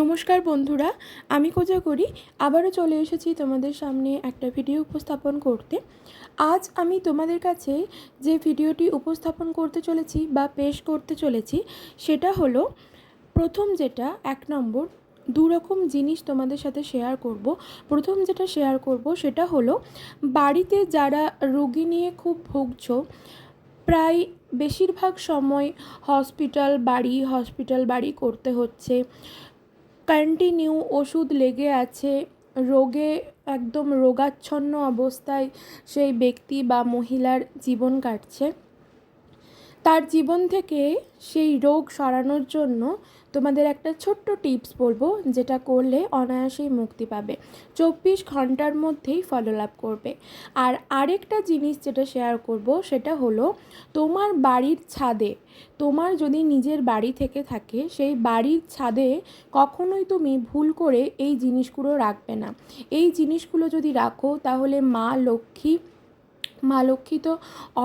নমস্কার বন্ধুরা, আমি কোজা করি, আবারও চলে এসেছি তোমাদের সামনে একটা ভিডিও উপস্থাপন করতে। আজ আমি তোমাদের কাছে যে ভিডিওটি উপস্থাপন করতে চলেছি বা পেশ করতে চলেছি, সেটা হলো, প্রথম যেটা, এক নম্বর দু রকম জিনিস তোমাদের সাথে শেয়ার করব। প্রথম যেটা শেয়ার করব, সেটা হলো, বাড়িতে যারা রোগী নিয়ে খুব ভুগছ, প্রায় বেশিরভাগ সময় হসপিটাল বাড়ি হসপিটাল বাড়ি করতে হচ্ছে কন্টিনিউ ওষুধ লেগে আছে। রোগে, একদম রোগাচ্ছন্ন অবস্থায় সেই ব্যক্তি বা মহিলার জীবন কাটছে। তার জীবন থেকে সেই রোগ সরানোর জন্য তোমাদের একটা ছোট্ট টিপস বলব, যেটা করলে অনায়াসেই মুক্তি পাবে। চব্বিশ ঘণ্টার মধ্যেই ফললাভ করবে। আর আরেকটা জিনিস যেটা শেয়ার করব, সেটা হলো তোমার বাড়ির ছাদে, তোমার যদি নিজের বাড়ি থেকে থাকে, সেই বাড়ির ছাদে কখনোই তুমি ভুল করে এই জিনিসগুলো রাখবে না। এই জিনিসগুলো যদি রাখো, তাহলে মা লক্ষ্মী মা লক্ষ্মী তো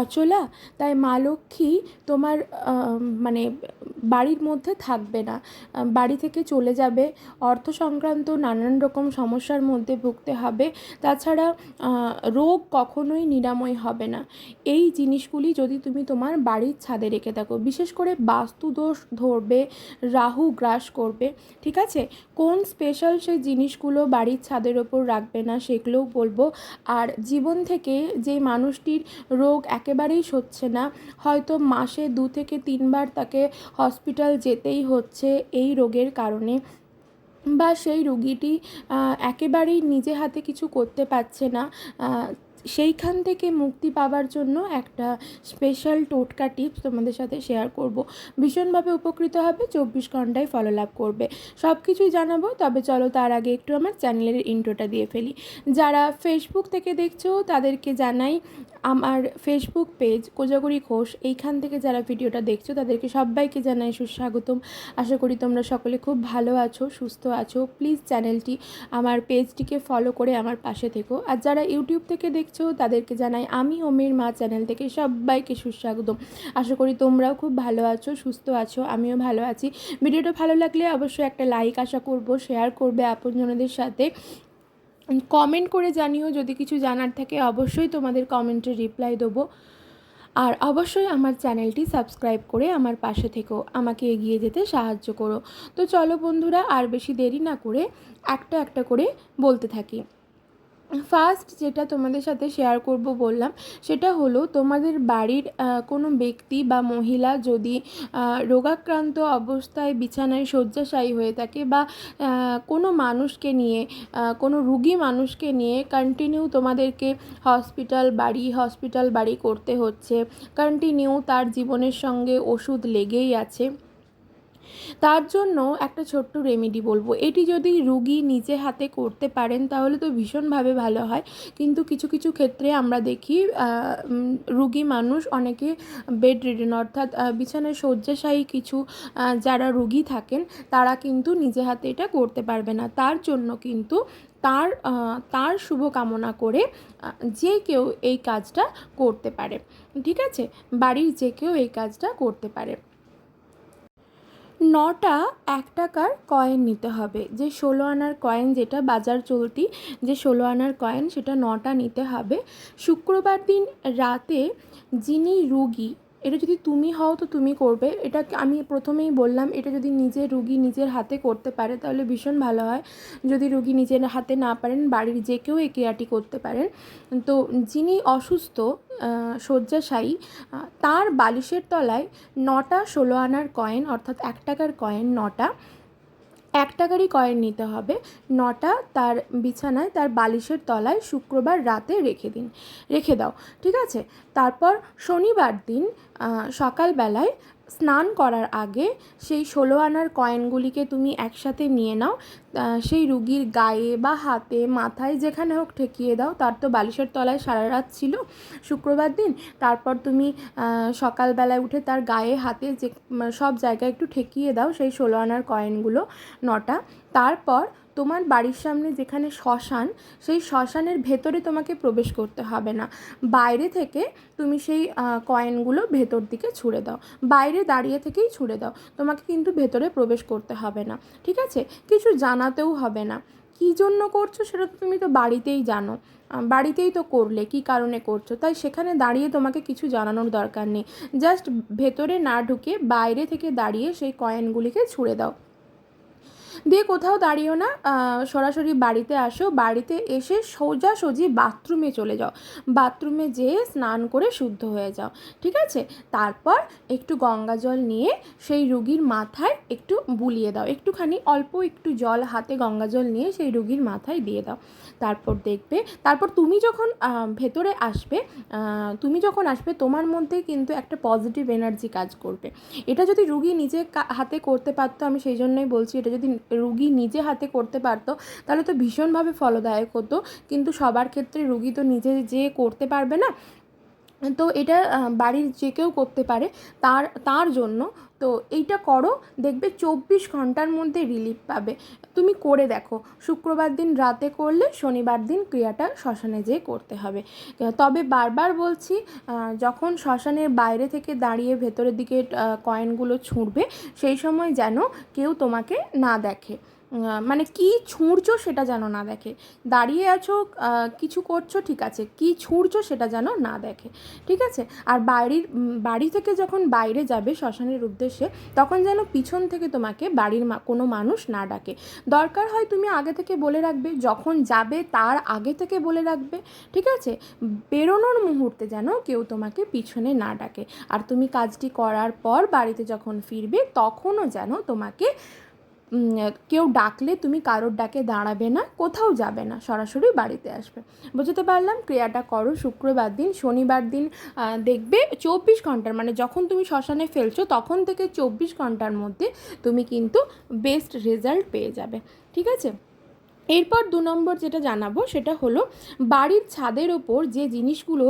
অচলা, তাই মা লক্ষ্মী তোমার মানে বাড়ির মধ্যে থাকবে না। বাড়ি থেকে চলে যাবে। অর্থ সংক্রান্ত নানান রকম সমস্যার মধ্যে ভুগতে হবে। তাছাড়া রোগ কখনোই নিরাময় হবে না। এই জিনিসগুলি যদি তুমি তোমার বাড়ির ছাদে রেখে থাকো, বিশেষ করে বাস্তুদোষ ধরবে, রাহু গ্রাস করবে, ঠিক আছে? কোন স্পেশাল সেই জিনিসগুলো বাড়ির ছাদের ওপর রাখবে না, সেগুলোও বলব। আর জীবন থেকে যে মানুষটির রোগ একেবারেই সচ্ছে না। হয়তো মাসে দু থেকে তিনবার তাকে হসপিটাল যেতেই হচ্ছে এই রোগের কারণে। বা সেই রুগীটি একেবারেই নিজে হাতে কিছু করতে পারছে না। সেইখান থেকে মুক্তি পাওয়ার জন্য একটা স্পেশাল টোটকা টিপস তোমাদের সাথে শেয়ার করব। ভীষণভাবে উপকৃত হবে, চব্বিশ ঘন্টায় ফলো লাভ করবে। সব কিছুই জানাব, তবে চলো তার আগে একটু আমার চ্যানেলের ইন্ট্রোটা দিয়ে ফেলি। যারা ফেসবুক থেকে দেখছ, তাদেরকে জানাই, আমার ফেসবুক পেজ কোজাগরি ঘোষ, এইখান থেকে যারা ভিডিওটা দেখছ, তাদেরকে সবাইকে জানাই সুস্বাগতম। আশা করি তোমরা সকলে খুব ভালো আছো, সুস্থ আছো। প্লিজ চ্যানেলটি আমার পেজটিকে ফলো করে আমার পাশে থেকো। আর যারা ইউটিউব থেকে দেখছ, তাদেরকে জানাই আমি ওমের মা চ্যানেল থেকে সবাইকে সুস্বাগতম। আশা করি তোমরাও খুব ভালো আছো, সুস্থ আছো, আমিও ভালো আছি। ভিডিওটা ভালো লাগলে অবশ্যই একটা লাইক আশা করব, শেয়ার করবে আপনজনদের সাথে। কমেন্ট করে জানিও, যদি কিছু জানার থাকে অবশ্যই তোমাদের কমেন্টে রিপ্লাই দেবো। আর অবশ্যই আমার চ্যানেলটি সাবস্ক্রাইব করে আমার পাশে থেকেও আমাকে এগিয়ে যেতে সাহায্য করো। তো চলো বন্ধুরা, আর বেশি দেরি না করে একটা একটা করে বলতে থাকি। ফার্স্ট যেটা তোমাদের সাথে শেয়ার করব বললাম, সেটা হলো তোমাদের বাড়ির কোনো ব্যক্তি বা মহিলা যদি রোগাক্রান্ত অবস্থায় বিছানায় শয্যাশায়ী হয়ে থাকে বা কোনো মানুষকে নিয়ে কোনো রুগী মানুষকে নিয়ে কন্টিনিউ তোমাদেরকে হসপিটাল বাড়ি হসপিটাল বাড়ি করতে হচ্ছে। কন্টিনিউ তার জীবনের সঙ্গে ওষুধ লেগেই আছে। তার জন্য একটা ছোট্ট রেমেডি বলব। এটি যদি রুগী নিজে হাতে করতে পারেন, তাহলে তো ভীষণভাবে ভালো হয়। কিন্তু কিছু কিছু ক্ষেত্রে আমরা দেখি রুগী মানুষ অনেকে বেড রিডেন অর্থাৎ বিছানায় শয্যাশায়ী কিছু যারা রুগী থাকেন, তারা কিন্তু নিজে হাতে এটা করতে পারবে না। তার জন্য কিন্তু তার তার শুভ কামনা করে যে কেউ এই কাজটা করতে পারে। ঠিক আছে? বাড়ির যে কেউ এই কাজটা করতে পারে। নটা এক টাকার কয়েন নিতে হবে। যে ষোলো আনার কয়েন যেটা, বাজার চলতি যে ষোলো আনার কয়েন সেটা নটা নিতে হবে। শুক্রবার দিন রাতে যিনি রুগী, এটা যদি তুমি হও তো তুমি করবে। এটা আমি প্রথমেই বললাম, এটা যদি নিজের রুগী নিজের হাতে করতে পারে, তাহলে ভীষণ ভালো হয়। যদি রুগী নিজের হাতে না পারেন, বাড়ির যে কেউ এই ক্রিয়াটি করতে পারেন। তো যিনি অসুস্থ শয্যাশায়ী তার বালিশের তলায় নটা ষোলো আনার কয়েন, অর্থাৎ এক টাকার কয়েন নটা, এক টাকারই কয়েন নিতে হবে, নটা তার বিছানায়, তার বালিশের তলায় শুক্রবার রাতে রেখে দিন, রেখে দাও, ঠিক আছে? তারপর শনিবার দিন সকালবেলায় স্নান করার আগে সেই ষোলো আনার কয়েনগুলিকে তুমি একসাথে নিয়ে নাও। সেই রুগীর গায়ে বা হাতে, মাথায় যেখানে হোক ঠেকিয়ে দাও। তার তো বালিশের তলায় সারা রাত ছিল শুক্রবার দিন। তারপর তুমি সকালবেলায় উঠে তার গায়ে, হাতে যে, সব জায়গায় একটু ঠেকিয়ে দাও সেই ষোলো আনার কয়েনগুলো, নটা। তারপর তোমার বাড়ির সামনে যেখানে শ্মশান, সেই শ্মশানের ভেতরে তোমাকে প্রবেশ করতে হবে না। বাইরে থেকে তুমি সেই কয়েনগুলো ভেতর দিকে ছুঁড়ে দাও। বাইরে দাঁড়িয়ে থেকেই ছুড়ে দাও। তোমাকে কিন্তু ভেতরে প্রবেশ করতে হবে না। ঠিক আছে? কিছু জানাতেও হবে না। কী জন্য করছ সেটা তো তুমি তো বাড়িতেই জানো। বাড়িতেই তো করলে, কী কারণে করছ? তাই সেখানে দাঁড়িয়ে তোমাকে কিছু জানানোর দরকার নেই। জাস্ট ভেতরে না ঢুকে বাইরে থেকে দাঁড়িয়ে সেই কয়েনগুলিকে ছুঁড়ে দাও। দিয়ে কোথাও দাঁড়িয়েও না সরাসরি বাড়িতে আসো, বাড়িতে এসে সোজাসুজি বাথরুমে চলে যাও। বাথরুমে যেয়ে স্নান করে শুদ্ধ হয়ে যাও, ঠিক আছে? তারপর একটু গঙ্গা জল নিয়ে সেই রুগীর মাথায় একটু বুলিয়ে দাও। একটুখানি অল্প একটু জল হাতে গঙ্গা জল নিয়ে সেই রুগীর মাথায় দিয়ে দাও। তারপর দেখবে, তারপর তুমি যখন ভেতরে আসবে তুমি যখন আসবে, তোমার মধ্যে কিন্তু একটা পজিটিভ এনার্জি কাজ করবে। এটা যদি রুগী নিজে হাতে করতে পারতো, আমি সেই জন্যই বলছি, এটা যদি রুগী নিজে হাতে করতে পারতো, তাহলে তো ভীষণভাবে ফলদায়ক হতো। কিন্তু সবার ক্ষেত্রে রুগী তো নিজে যে করতে পারবে না তো এটা বাড়ির যে কেউ করতে পারে তার তার জন্য। তো এইটা করো, দেখবে চব্বিশ ঘণ্টার মধ্যে রিলিফ পাবে। তুমি করে দেখো, শুক্রবার দিন রাতে করলে শনিবার দিন ক্রিয়াটা শ্মশানে যেয়ে করতে হবে। তবে বারবার বলছি যখন শ্মশানের বাইরে থেকে দাঁড়িয়ে ভেতরের দিকে কয়েনগুলো ছুঁড়বে, সেই সময় যেন কেউ তোমাকে না দেখে। মানে কি ছুঁড়ছো সেটা যেন না দেখে। দাঁড়িয়ে আছো কিছু করছ, ঠিক আছে। কি ছুঁড়ছো সেটা যেন না দেখে, ঠিক আছে? আর বাড়ির বাড়ি থেকে যখন বাইরে যাবে শ্মশানের উদ্দেশ্যে, তখন যেন পিছন থেকে তোমাকে বাড়ির কোনো মানুষ না ডাকে। দরকার হয় তুমি আগে থেকে বলে রাখবে, যখন যাবে তার আগে থেকে বলে রাখবে, ঠিক আছে? বেরোনোর মুহূর্তে যেন কেউ তোমাকে পিছনে না ডাকে। আর তুমি কাজটি করার পর বাড়িতে যখন ফিরবে, তখনও যেন তোমাকে কেউ ডাকলে তুমি কারোর ডাকে দাঁড়াবে না, কোথাও যাবে না, সরাসরি বাড়িতে আসবে। বুঝতে পারলাম? ক্রিয়াটা করো, শুক্রবার দিন, শনিবার দিন দেখবে চব্বিশ ঘণ্টার মানে যখন তুমি শ্মশানে ফেলছো, তখন থেকে চব্বিশ ঘণ্টার মধ্যে তুমি কিন্তু বেস্ট রেজাল্ট পেয়ে যাবে। ঠিক আছে? এরপর দু নম্বর যেটা জানাব সেটা হলো, বাড়ির ছাদের ওপর যে জিনিসগুলো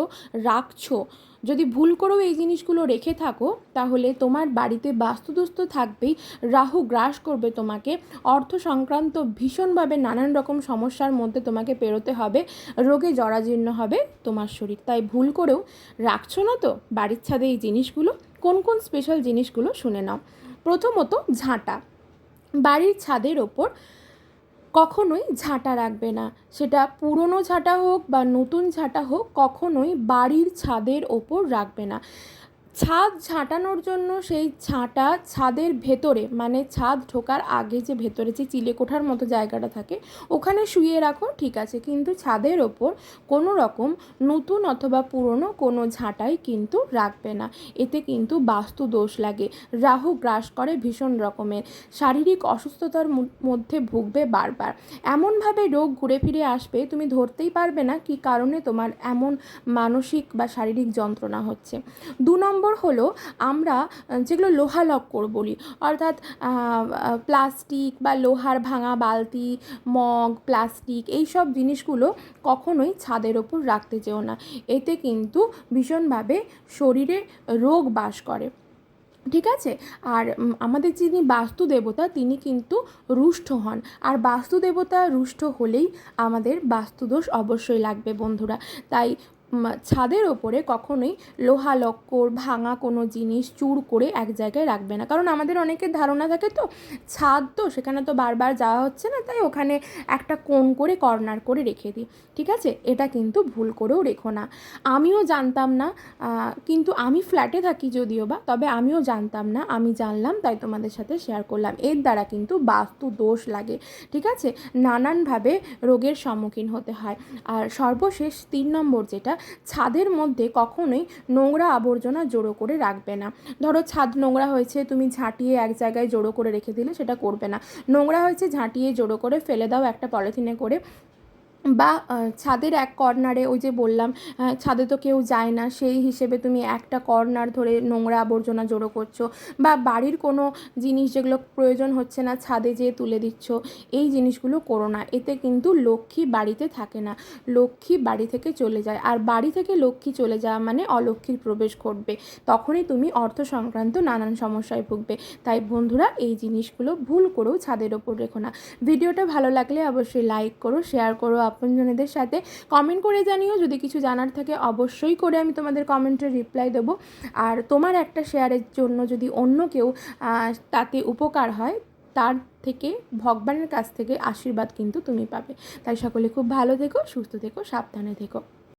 রাখছো, যদি ভুল করেও এই জিনিসগুলো রেখে থাকো, তাহলে তোমার বাড়িতে বাস্তুদুস্ত থাকবেই। রাহু গ্রাস করবে তোমাকে, অর্থ সংক্রান্ত ভীষণভাবে নানান রকম সমস্যার মধ্যে তোমাকে পেরোতে হবে, রোগে জরাজীর্ণ হবে তোমার শরীর। তাই ভুল করেও রাখছো না তো বাড়ির ছাদে এই জিনিসগুলো, কোন কোন স্পেশাল জিনিসগুলো শুনে নাও। প্রথমত ঝাঁটা, বাড়ির ছাদের ওপর কখনোই ঝাঁটা রাখবে না। সেটা পুরনো ঝাঁটা হোক বা নতুন ঝাঁটা হোক, কখনোই বাড়ির ছাদের ওপর রাখবে না। ছাদ ঝাঁটানোর জন্য সেই ছাঁটা ছাদের ভেতরে মানে ছাদ ঢোকার আগে যে ভেতরে, যে চিলেকোঠার মতো জায়গাটা থাকে, ওখানে শুয়ে রাখো, ঠিক আছে। কিন্তু ছাদের ওপর কোনো রকম নতুন অথবা পুরনো কোনো ঝাঁটাই কিন্তু রাখবে না। এতে কিন্তু বাস্তু দোষ লাগে। রাহু গ্রাস করে ভীষণ রকমের। শারীরিক অসুস্থতার মধ্যে ভুগবে বারবার। এমনভাবে রোগ ঘুরে ফিরে আসবে, তুমি ধরতেই পারবে না কি কারণে তোমার এমন মানসিক বা শারীরিক যন্ত্রণা হচ্ছে। দু নম্বর হলো আমরা যেগুলো লোহা লক্কর বলি, অর্থাৎ প্লাস্টিক বা লোহার ভাঙা বালতি, মগ, প্লাস্টিক এই সব জিনিসগুলো কখনোই ছাদের ওপর রাখতে যেও না। এতে কিন্তু ভীষণভাবে শরীরে রোগ বাস করে। ঠিক আছে? আর আমাদের যিনি বাস্তু দেবতা, তিনি কিন্তু রুষ্ট হন। আর বাস্তু দেবতা রুষ্ট হলেই আমাদের বাস্তুদোষ অবশ্যই লাগবে বন্ধুরা। তাই ছাদের ওপরে কখনোই লোহা লক্কর ভাঙা কোনো জিনিস চুর করে এক জায়গায় রাখবে না। কারণ আমাদের অনেকের ধারণা থাকে তো, ছাদ তো সেখানে তো বারবার যাওয়া হচ্ছে না, তাই ওখানে একটা কোণ করে কর্নার করে রেখে দিই। ঠিক আছে? এটা কিন্তু ভুল করেও রেখো না। আমিও জানতাম না কিন্তু আমি ফ্ল্যাটে থাকি যদিও বা, তবে আমিও জানতাম না, আমি জানলাম, তাই তোমাদের সাথে শেয়ার করলাম। এর দ্বারা কিন্তু বাস্তু দোষ লাগে। ঠিক আছে? নানানভাবে রোগের সম্মুখীন হতে হয়। আর সর্বশেষ তিন নম্বর যেটা ছাদের মধ্যে কখনোই নোংরা আবর্জনা জড়ো করে রাখবে না। ধরো ছাদ নোংরা হয়েছে, তুমি ঝাঁটিয়ে এক জায়গায় জড়ো করে রেখে দিলে সেটা করবে না। নোংরা হয়েছে, ঝাঁটিয়ে জড়ো করে ফেলে দাও একটা পলিথিনে করে। বা ছাদের এক কর্নারে ওই যে বললাম ছাদে তো কেউ যায় না, সেই হিসেবে তুমি একটা কর্নার ধরে নোংরা আবর্জনা জড়ো করছ বা বাড়ির কোনো জিনিস যেগুলো প্রয়োজন হচ্ছে না ছাদে যেয়ে তুলে দিচ্ছ, এই জিনিসগুলো করো না। এতে কিন্তু লক্ষ্মী বাড়িতে থাকে না, লক্ষ্মী বাড়ি থেকে চলে যায়। আর বাড়ি থেকে লক্ষ্মী চলে যাওয়া মানে অলক্ষ্মীর প্রবেশ ঘটবে, তখনই তুমি অর্থ সংক্রান্ত নানান সমস্যায় ভুগবে। তাই বন্ধুরা, এই জিনিসগুলো ভুল করেও ছাদের ওপর রেখো না। ভিডিওটা ভালো লাগলে অবশ্যই লাইক করো শেয়ার করো আপনার আপনজনেদের সাথে কমেন্ট করে জানিও। যদি কিছু জানার থাকে অবশ্যই করে আমি তোমাদের কমেন্টের রিপ্লাই দেবো। আর তোমার একটা শেয়ারের জন্য যদি অন্য কেউ তাতে উপকার হয়, তার থেকে, ভগবানের কাছ থেকে আশীর্বাদ কিন্তু তুমি পাবে। তাই সকলে খুব ভালো থেকো, সুস্থ থেকো, সাবধানে থেকো।